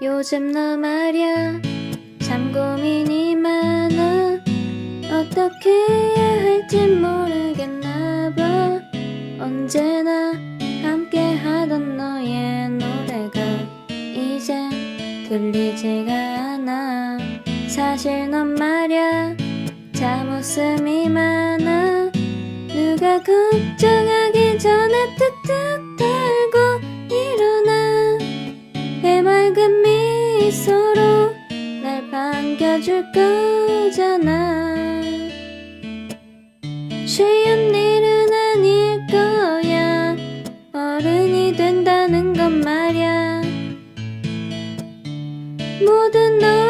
요즘 너 말야 참 고민이 많아. 어떻게 해야 할지 모르겠나 봐. 언제나 함께 하던 너의 노래가 이젠 들리지가 않아. 사실 넌 말야 참 웃음이 많아. 누가 걱정하기 전에 날 반겨줄 거잖아. 쉬운 일은 아닐 거야. 어른이 된다는 건 말야. 모든 너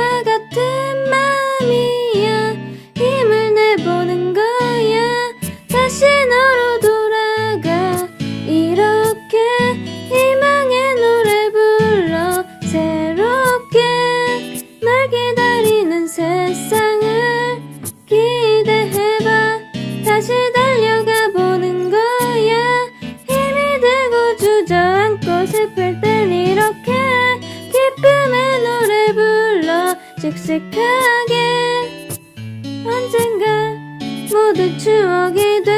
씩씩하게 언젠가 모두 추억이 될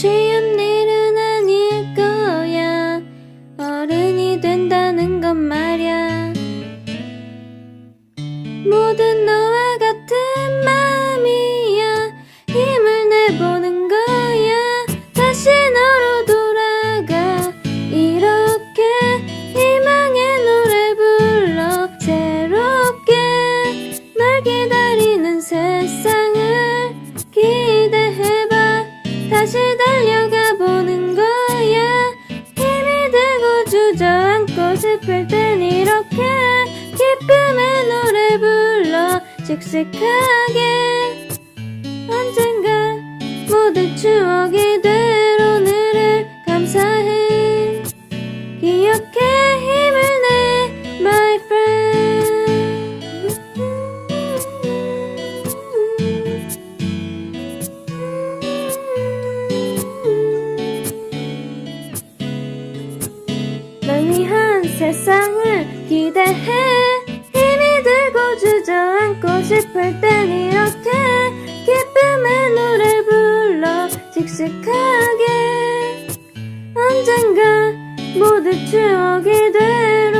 쉬운 일 다시 달려가 보는 거야. 힘이 되고 주저앉고 싶을 땐 이렇게 기쁨의 노래 불러 씩씩하게. 언젠가 모두 추억이 널 위한 세상을 기대해. 힘이 들고 주저앉고 싶을 땐 이렇게 기쁨의 노래 불러 씩씩하게. 언젠가 모두 추억이 감사해